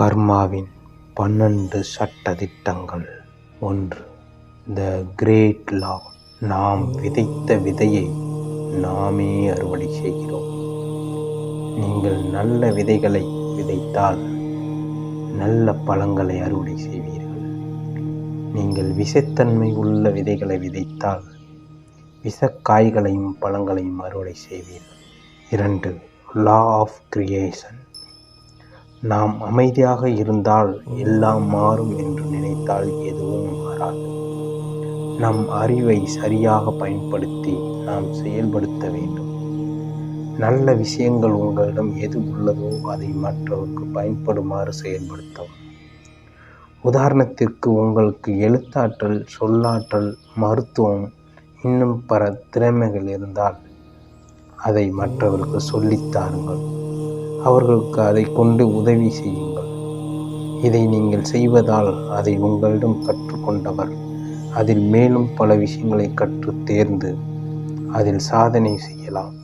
கர்மாவின் பன்னெண்டு சட்ட திட்டங்கள் ஒன்று த கிரேட் லா நாம் விதைத்த விதையை நாமே அறுவடை செய்கிறோம். நீங்கள் நல்ல விதைகளை விதைத்தால் நல்ல பழங்களை அறுவடை செய்வீர்கள். நீங்கள் விஷத்தன்மை உள்ள விதைகளை விதைத்தால் விஷக்காய்களையும் பழங்களையும் அறுவடை செய்வீர்கள். இரண்டு லா ஆஃப் கிரியேஷன் நாம் அமைதியாக இருந்தால் எல்லாம் மாறும் என்று நினைத்தால் எதுவும் மாறாது. நம் அறிவை சரியாக பயன்படுத்தி நாம் செயல்படுத்த வேண்டும். நல்ல விஷயங்கள் உங்களிடம் எது உள்ளதோ அதை மற்றவருக்கு பயன்படுமாறு செயல்படுத்தவும். உதாரணத்திற்கு உங்களுக்கு எழுத்தாற்றல் சொல்லாற்றல் மருத்துவம் இன்னும் பல திறமைகள் இருந்தால் அதை மற்றவருக்கு சொல்லித்தாருங்கள் அவர்களுக்கு அதை கொண்டு உதவி செய்யுங்கள். இதை நீங்கள் செய்வதால் அதை உங்களிடம் கற்றுக்கொண்டவர் அதில் மேலும் பல விஷயங்களை கற்று தேர்ந்து அதில் சாதனை செய்யலாம்.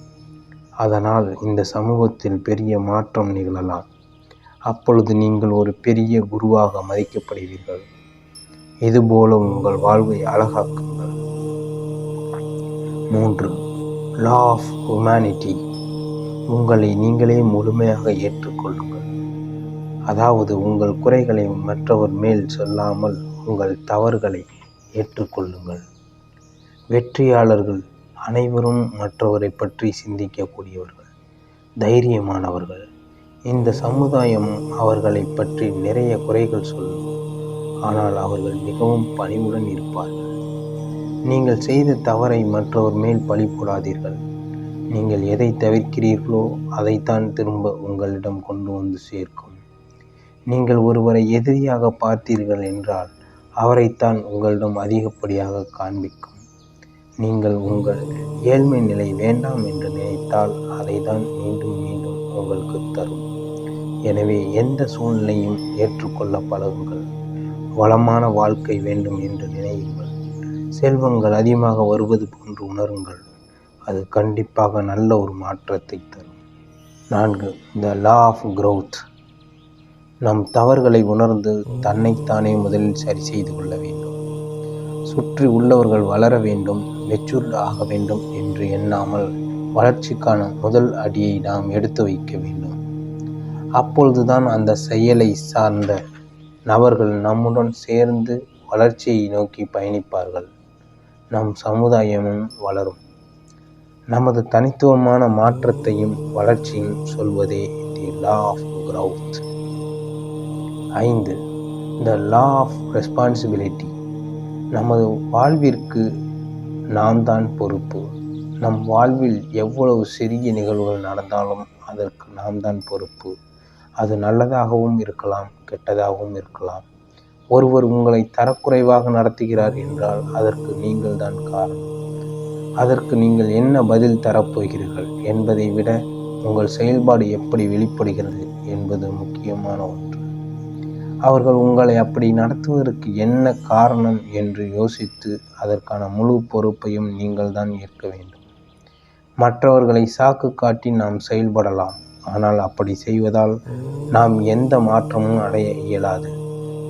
அதனால் இந்த சமூகத்தில் பெரிய மாற்றம் நிகழலாம். அப்பொழுது நீங்கள் ஒரு பெரிய குருவாக மதிக்கப்படுவீர்கள். இதுபோல உங்கள் வாழ்வை அழகாக்குங்கள். மூன்று லா ஆஃப் ஹுமானிட்டி உங்களை நீங்களே முழுமையாக ஏற்றுக்கொள்ளுங்கள். அதாவது உங்கள் குறைகளை மற்றவர் மேல் சொல்லாமல் உங்கள் தவறுகளை ஏற்றுக்கொள்ளுங்கள். வெற்றியாளர்கள் அனைவரும் மற்றவரை பற்றி சிந்திக்கக்கூடியவர்கள் தைரியமானவர்கள். இந்த சமுதாயம் அவர்களை பற்றி நிறைய குறைகள் சொல்லும். ஆனால் அவர்கள் மிகவும் பணிவுடன் இருப்பார்கள். நீங்கள் செய்த தவறை மற்றவர் மேல் பழி போடாதீர்கள் நீங்கள் எதை தவிர்க்கிறீர்களோ அதைத்தான் திரும்ப உங்களிடம் கொண்டு வந்து சேர்க்கும். நீங்கள் ஒருவரை எதிரியாக பார்த்தீர்கள் என்றால் அவரைத்தான் உங்களிடம் அதிகப்படியாக காண்பிக்கும். நீங்கள் உங்கள் ஏழ்மை நிலை வேண்டாம் என்று நினைத்தால் அதை தான் மீண்டும் மீண்டும் உங்களுக்கு தரும். எனவே எந்த சூழ்நிலையும் ஏற்றுக்கொள்ள பழகுங்கள். வளமான வாழ்க்கை வேண்டும் என்று நினையுங்கள். செல்வங்கள் அதிகமாக வருவது போன்று உணருங்கள். அது கண்டிப்பாக நல்ல ஒரு மாற்றத்தை தரும். நான்கு த லா ஆஃப் க்ரோத் நம் தவறுகளை உணர்ந்து தன்னைத்தானே முதலில் சரி செய்து கொள்ள வேண்டும். சுற்றி உள்ளவர்கள் வளர வேண்டும் மெச்சூர் ஆக வேண்டும் என்று எண்ணாமல் வளர்ச்சிக்கான முதல் அடியை நாம் எடுத்து வைக்க வேண்டும். அப்பொழுதுதான் அந்த செயலை சார்ந்த நபர்கள் நம்முடன் சேர்ந்து வளர்ச்சியை நோக்கி பயணிப்பார்கள். நம் சமுதாயமும் வளரும். நமது தனித்துவமான மாற்றத்தையும் வளர்ச்சியும் சொல்வதே தி லா ஆஃப் க்ரௌத். ஐந்து த லா ஆஃப் ரெஸ்பான்சிபிலிட்டி. நமது வாழ்விற்கு நாம் தான் பொறுப்பு. நம் வாழ்வில் எவ்வளவு சிறிய நிகழ்வுகள் நடந்தாலும் அதற்கு நாம் தான் பொறுப்பு. அது நல்லதாகவும் இருக்கலாம் கெட்டதாகவும் இருக்கலாம். ஒருவர் உங்களை தரக்குறைவாக நடத்துகிறார் என்றால் அதற்கு நீங்கள் தான் காரணம். அதற்கு நீங்கள் என்ன பதில் தரப்போகிறீர்கள் என்பதை விட உங்கள் செயல்பாடு எப்படி வெளிப்படுகிறது என்பது முக்கியமான ஒன்று. அவர்கள் உங்களை அப்படி நடத்துவதற்கு என்ன காரணம் என்று யோசித்து அதற்கான முழு பொறுப்பையும் நீங்கள் தான் ஏற்க வேண்டும். மற்றவர்களை சாக்கு காட்டி நாம் செயல்படலாம். ஆனால் அப்படி செய்வதால் நாம் எந்த மாற்றமும் அடைய இயலாது.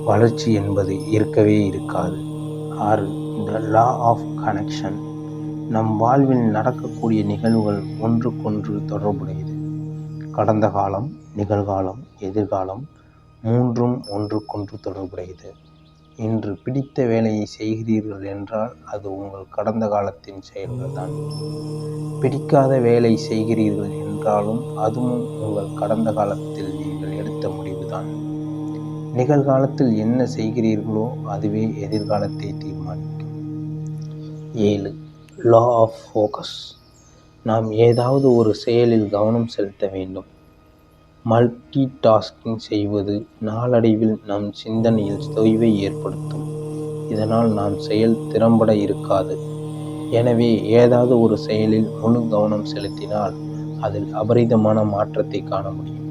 வளர்ச்சி என்பது இருக்கவே இருக்காது. ஆறு த லா ஆஃப் கனெக்ஷன் நம் வாழ்வில் நடக்கக்கூடிய நிகழ்வுகள் ஒன்றுக்கொன்று தொடர்புடையது. கடந்த காலம் நிகழ்காலம் எதிர்காலம் மூன்றும் ஒன்றுக்கொன்று தொடர்புடையது. இன்று பிடித்த வேலையை செய்கிறீர்கள் என்றால் அது உங்கள் கடந்த காலத்தின் செயல்கள் தான். பிடிக்காத வேலை செய்கிறீர்கள் என்றாலும் அதுவும் உங்கள் கடந்த காலத்தில் நீங்கள் எடுத்த முடிவுதான் நிகழ்காலத்தில் என்ன செய்கிறீர்களோ அதுவே எதிர்காலத்தை தீர்மானிக்கும். ஏழு. லா ஆஃப் ஃபோக்கஸ் நாம் ஏதாவது ஒரு செயலில் கவனம் செலுத்த வேண்டும். மல்டி டாஸ்கிங் செய்வது நாளடைவில் நம் சிந்தனையில் தொய்வை ஏற்படுத்தும். இதனால் நாம் செயல் திறம்பட இருக்காது. எனவே ஏதாவது ஒரு செயலில் முழு கவனம் செலுத்தினால் அதில் அபரிதமான மாற்றத்தை காண முடியும்.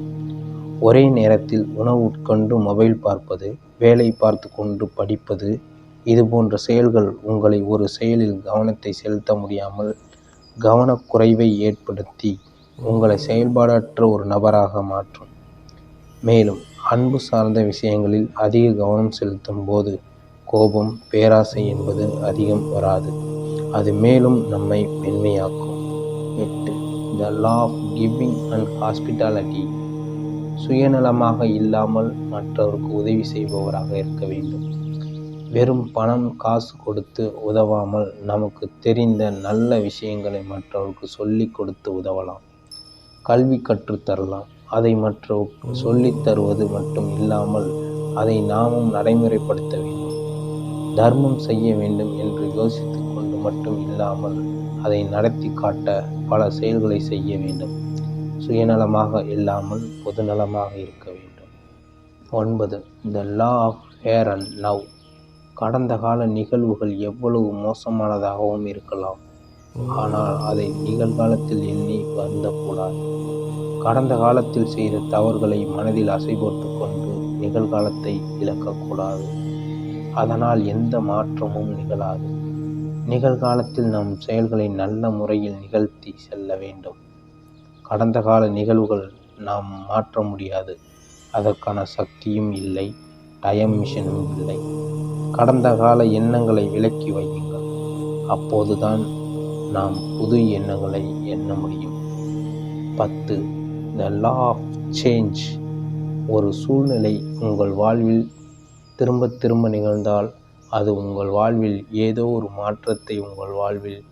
ஒரே நேரத்தில் உணவு உட்கொண்டு மொபைல் பார்ப்பது வேலை பார்த்து கொண்டு படிப்பது இது போன்ற செயல்கள் உங்களை ஒரு செயலில் கவனத்தை செலுத்த முடியாமல் கவனக்குறைவை ஏற்படுத்தி உங்களை செயல்பாடற்ற ஒரு நபராக மாற்றும். மேலும் அன்பு சார்ந்த விஷயங்களில் அதிக கவனம் செலுத்தும் போது கோபம் பேராசை என்பது அதிகம் வராது. அது மேலும் நம்மை மென்மையாக்கும். எட்டு the law of giving and hospitality. சுயநலமாக இல்லாமல் மற்றவருக்கு உதவி செய்பவராக இருக்க வேண்டும். வெறும் பணம் காசு கொடுத்து உதவாமல் நமக்கு தெரிந்த நல்ல விஷயங்களை மற்றவருக்கு சொல்லி கொடுத்து உதவலாம். கல்வி கற்றுத்தரலாம் அதை மற்றவருக்கு சொல்லித் தருவது மட்டும் இல்லாமல் அதை நாமும் நடைமுறைப்படுத்த வேண்டும். தர்மம் செய்ய வேண்டும் என்று யோசித்து கொண்டு மட்டும் இல்லாமல் அதை நடத்தி காட்ட பல செயல்களை செய்ய வேண்டும். சுயநலமாக இல்லாமல் பொதுநலமாக இருக்க வேண்டும். ஒன்பது the law of here and now கடந்த கால நிகழ்வுகள் எவ்வளவு மோசமானதாகவும் இருக்கலாம். ஆனால் அதை நிகழ்காலத்தில் எண்ணி வருந்தக்கூடாது. கடந்த காலத்தில் செய்த தவறுகளை மனதில் அசை போட்டு கொண்டு நிகழ்காலத்தை இழக்கக்கூடாது. அதனால் எந்த மாற்றமும் நிகழாது. நிகழ்காலத்தில் நம் செயல்களை நல்ல முறையில் நிகழ்த்தி செல்ல வேண்டும். கடந்த கால நிகழ்வுகள் நாம் மாற்ற முடியாது. அதற்கான சக்தியும் இல்லை டைம் மிஷினும் இல்லை. கடந்த கால எண்ணங்களை விலக்கி வையுங்கள். அப்போதுதான் நாம் புது எண்ணங்களை எண்ண முடியும். பத்து த லா ஆஃப் சேஞ்ச் ஒரு சூழ்நிலை உங்கள் வாழ்வில் திரும்ப திரும்ப நிகழ்ந்தால் அது உங்கள் வாழ்வில் ஏதோ ஒரு மாற்றத்தை உங்கள் வாழ்வில்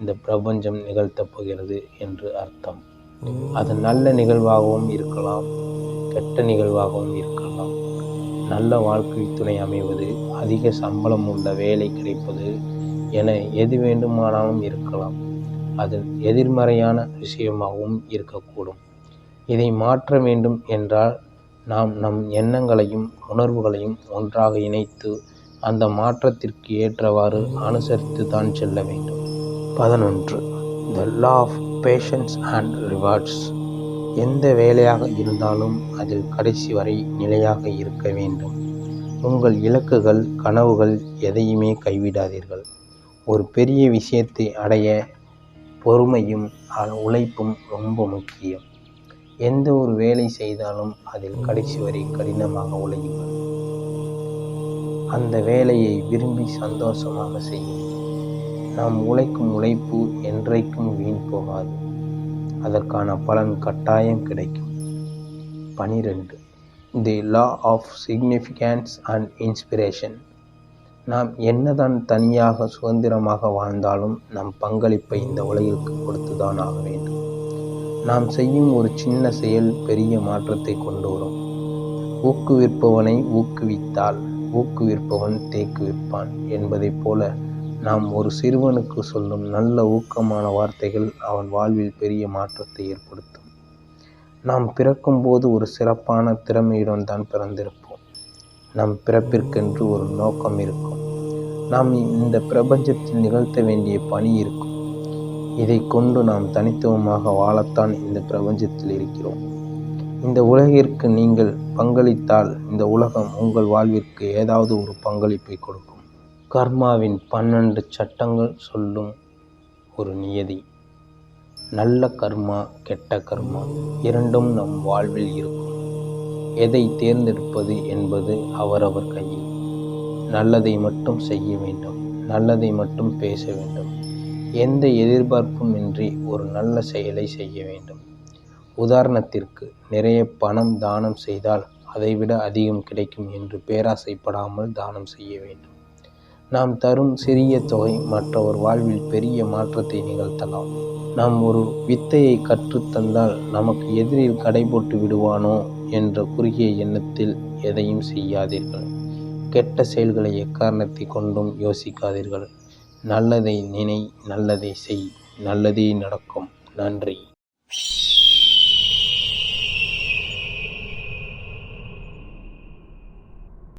இந்த பிரபஞ்சம் நிகழ்த்தப் போகிறது என்று அர்த்தம். அது நல்ல நிகழ்வாகவும் இருக்கலாம் கெட்ட நிகழ்வாகவும் இருக்கலாம். நல்ல வாழ்க்கை துணை அமைவது அதிக சம்பளம் உள்ள வேலை கிடைப்பது என எது வேண்டுமானாலும் இருக்கலாம். அது எதிர்மறையான விஷயமாகவும் இருக்கக்கூடும். இதை மாற்ற வேண்டும் என்றால் நாம் நம் எண்ணங்களையும் உணர்வுகளையும் ஒன்றாக இணைத்து அந்த மாற்றத்திற்கு ஏற்றவாறு அனுசரித்து தான் செல்ல வேண்டும். பதினொன்று the law of patience and rewards எந்த வேலையாக இருந்தாலும் அதில் கடைசி வரை நிலையாக இருக்க வேண்டும். உங்கள் இலக்குகள் கனவுகள் எதையுமே கைவிடாதீர்கள். ஒரு பெரிய விஷயத்தை அடைய பொறுமையும் உழைப்பும் ரொம்ப முக்கியம். எந்த ஒரு வேலை செய்தாலும் அதில் கடைசி வரை கடினமாக உழையுங்கள். அந்த வேலையை விரும்பி சந்தோஷமாக செய்யும் நாம் உழைக்கும் உழைப்பு என்றைக்கும் வீண் போகாது. அதற்கான பலன் கட்டாயம் கிடைக்கும். பனிரெண்டு. The law of significance and inspiration நாம் என்னதான் தனியாக சுதந்திரமாக வாழ்ந்தாலும் நம் பங்களிப்பை இந்த உலகிற்கு கொடுத்துதான் ஆக வேண்டும். நாம் செய்யும் ஒரு சின்ன செயல் பெரிய மாற்றத்தை கொண்டு வரும். ஊக்குவிப்பவனை ஊக்குவித்தால் ஊக்குவிப்பவன் தேக்குவிப்பான் என்பதைப் போல நாம் ஒரு சிறுவனுக்கு சொல்லும் நல்ல ஊக்கமான வார்த்தைகள் அவன் வாழ்வில் பெரிய மாற்றத்தை ஏற்படுத்தும். நாம் பிறக்கும்போது ஒரு சிறப்பான திறமையுடன் தான் பிறந்திருப்போம். நம் பிறப்பிற்கென்று ஒரு நோக்கம் இருக்கும். நாம் இந்த பிரபஞ்சத்தில் நிகழ்த்த வேண்டிய பணி இருக்கும். இதை கொண்டு நாம் தனித்துவமாக வாழத்தான் இந்த பிரபஞ்சத்தில் இருக்கிறோம். இந்த உலகிற்கு நீங்கள் பங்களித்தால் இந்த உலகம் உங்கள் வாழ்விற்கு ஏதாவது ஒரு பங்களிப்பை கொடுக்கும். கர்மாவின் பன்னெண்டு சட்டங்கள் சொல்லும் ஒரு நியதி. நல்ல கர்மா கெட்ட கர்மா இரண்டும் நம் வாழ்வில் இருக்கும். எதை தேர்ந்தெடுப்பது என்பது அவரவர் கையில். நல்லதை மட்டும் செய்ய வேண்டும் நல்லதை மட்டும் பேச வேண்டும். எந்த எதிர்பார்ப்பும் இன்றி ஒரு நல்ல செயலை செய்ய வேண்டும். உதாரணத்திற்கு நிறைய பணம் தானம் செய்தால் அதைவிட அதிகம் கிடைக்கும் என்று பேராசைப்படாமல் தானம் செய்ய வேண்டும். நாம் தரும் சிறிய தொகை மற்றவர் வாழ்வில் பெரிய மாற்றத்தை நிகழ்த்தலாம். நாம் ஒரு வித்தையை கற்றுத்தந்தால் நமக்கு எதிரில் கடை போட்டு விடுவானோ என்ற குறுகிய எண்ணத்தில் எதையும் செய்யாதீர்கள். கெட்ட செயல்களை எக்காரணத்தை கொண்டும் யோசிக்காதீர்கள். நல்லதை நினை நல்லதை செய் நல்லதே நடக்கும். நன்றி.